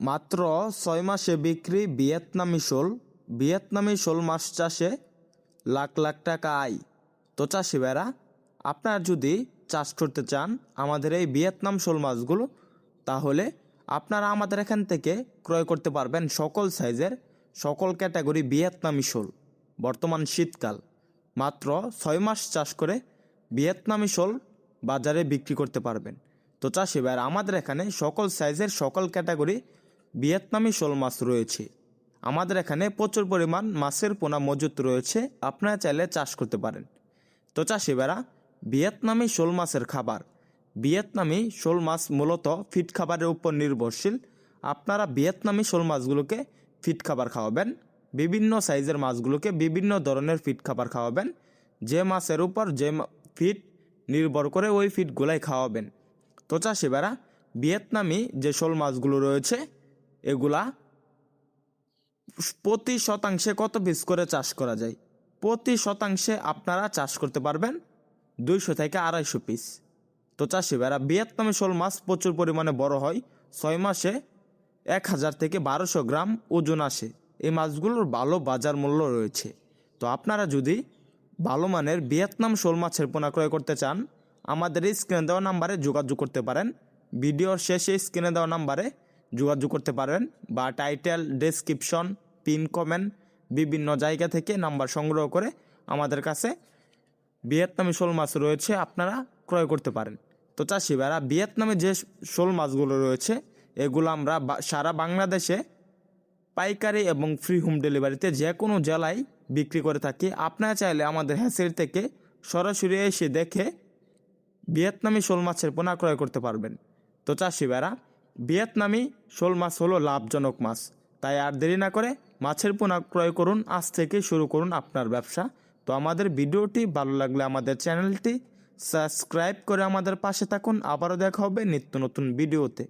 মাত্র ছয় মাসে বিক্রি ভিয়েতনামি শোল। ভিয়েতনামি শোল মাছ চাষে লাখ লাখ টাকা আয়। তো চাষি ভাইরা, আপনারা যদি চাষ করতে চান আমাদের এই ভিয়েতনাম শোল মাছগুলো, তাহলে আপনারা আমাদের এখান থেকে ক্রয় করতে পারবেন সকল সাইজের সকল ক্যাটাগরি ভিয়েতনামি শোল, বর্তমান শীতকাল। মাত্র ছয় মাস চাষ করে ভিয়েতনামি শোল বাজারে বিক্রি করতে পারবেন। তো চাষি ভাইরা, আমাদের এখানে সকল সাইজের সকল ক্যাটাগরি ভিয়েতনামি শোল মাছ রয়েছে। আমাদের এখানে প্রচুর পরিমাণ মাছের পোনা মজুত রয়েছে। আপনারা চাইলে চাষ করতে পারেন। তো চাষি ভাইরা ভিয়েতনামি শোল মাছের খাবার, ভিয়েতনামি শোল মাছ মূলত ফিট খাবারের উপর নির্ভরশীল। আপনারা ভিয়েতনামি শোল মাছগুলোকে ফিট খাবার খাওয়াবেন, বিভিন্ন সাইজের মাছগুলোকে বিভিন্ন ধরনের ফিট খাবার খাওয়াবেন। যে মাছের উপর যে ফিট নির্ভর করে ওই ফিটগুলাই খাওয়াবেন। তো চাষিবারা, ভিয়েতনামি যে শোল মাছগুলো রয়েছে এগুলা? প্রতি শতাংশে কত পিস করে চাষ করা যায়? প্রতি শতাংশে আপনারা চাষ করতে পারবেন দুইশো থেকে আড়াইশো পিস। তো চাষিবারা ভিয়েতনামি শোল মাছ প্রচুর পরিমাণে বড় হয়, ছয় মাসে এক হাজার থেকে বারোশো গ্রাম ওজন আসে। এই মাছগুলোর ভালো বাজার মূল্য রয়েছে। তো আপনারা যদি ভালো মানের ভিয়েতনাম শোল মাছের পোনা ক্রয় করতে চান, আমাদের এই স্ক্রিনে দেওয়া নাম্বারে যোগাযোগ করতে পারেন। ভিডিওর শেষে স্ক্রিনে দেওয়া নাম্বারে যোগাযোগ করতে পারেন বা টাইটেল ডেসক্রিপশন পিন কমেন্ট বিভিন্ন জায়গা থেকে নাম্বার সংগ্রহ করে আমাদের কাছে ভিয়েতনামি শোল মাছ রয়েছে আপনারা ক্রয় করতে পারেন। তো চাষি ভাইরা, ভিয়েতনামে যে শোল মাছগুলো রয়েছে, এগুলো আমরা সারা বাংলাদেশে পাইকারি এবং ফ্রি হোম ডেলিভারিতে যে কোনো জেলায় বিক্রি করে থাকি। আপনারা চাইলে আমাদের হ্যাসের থেকে সরাসরি এসে দেখে ভিয়েতনামি শোল মাছের পোনা ক্রয় করতে পারবেন। তো চাষি ভাইরা ভিয়েতনামি শোল মাছ হলো লাভজনক মাছ। তাই আর দেরি না করে মাছের পোনা ক্রয় করুন। আজ থেকে শুরু করুন আপনার ব্যবসা। তো আমাদের ভিডিওটি ভালো লাগলে আমাদের চ্যানেলটি সাবস্ক্রাইব করে আমাদের পাশে থাকুন। আবারও দেখা হবে নিত্য নতুন ভিডিওতে।